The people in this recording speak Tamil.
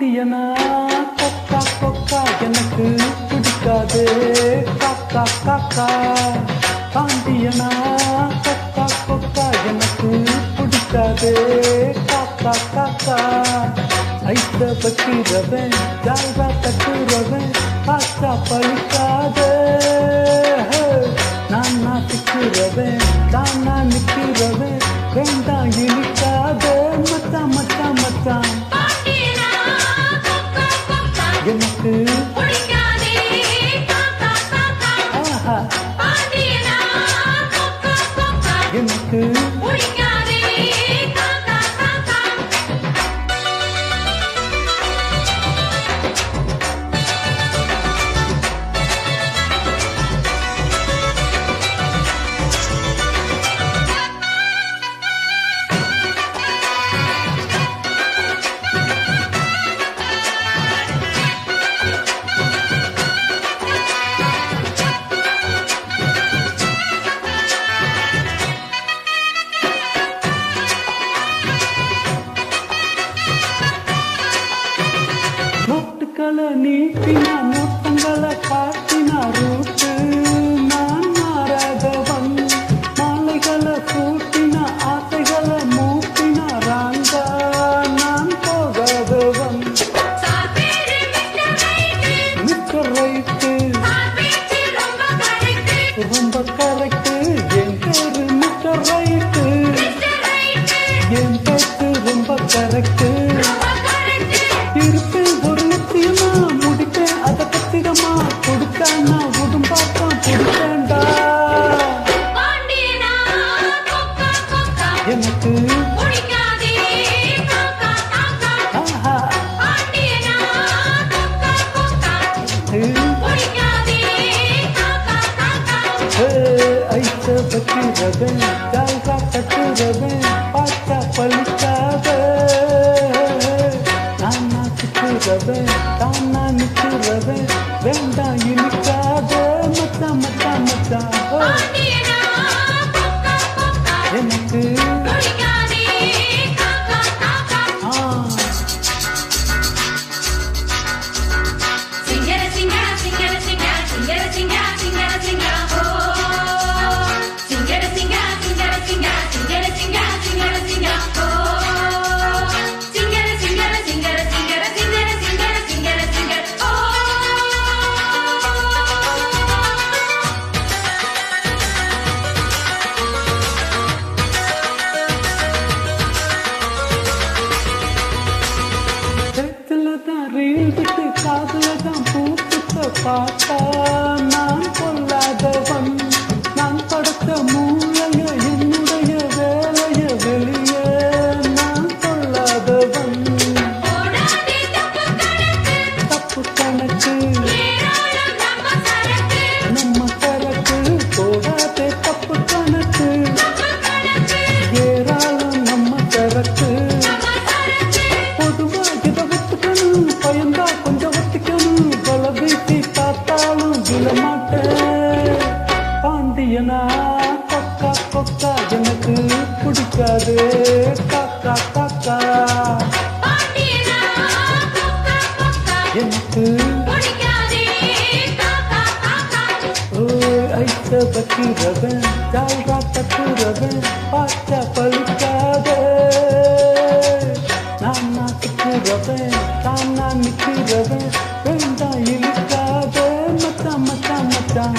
குட்டியனா கொக்கா கொக்கா எனக்கு பிடிக்காது. காக்கா காக்கா பாண்டியனா கொக்கா கொக்கா எனக்கு பிடிக்காது. காக்கா காக்கா ஐத்த பக்கிறவன் ஜால்வா தட்டுறவன். నీటిన ముట్టంగల కాచిన రూప எனக்கு. ஐத்த பற்றி ரகன் கால்கா கட்டு ரகன் பார்த்தா பழுக்காத. நான் நாட்டுக்கு ரகன் কথা தக்கது தக்கா தக்கா எனக்கு ஐத்த பற்றி ரவன் தாழ்வா தப்பு ரவன் பார்த்தா பழுக்காத. நான் நான் திக்கு ரவன் தான் நான் நிற்கிறவன் வேண்டாம் இழுக்காத. மச்சான் மச்சான் மச்சான்.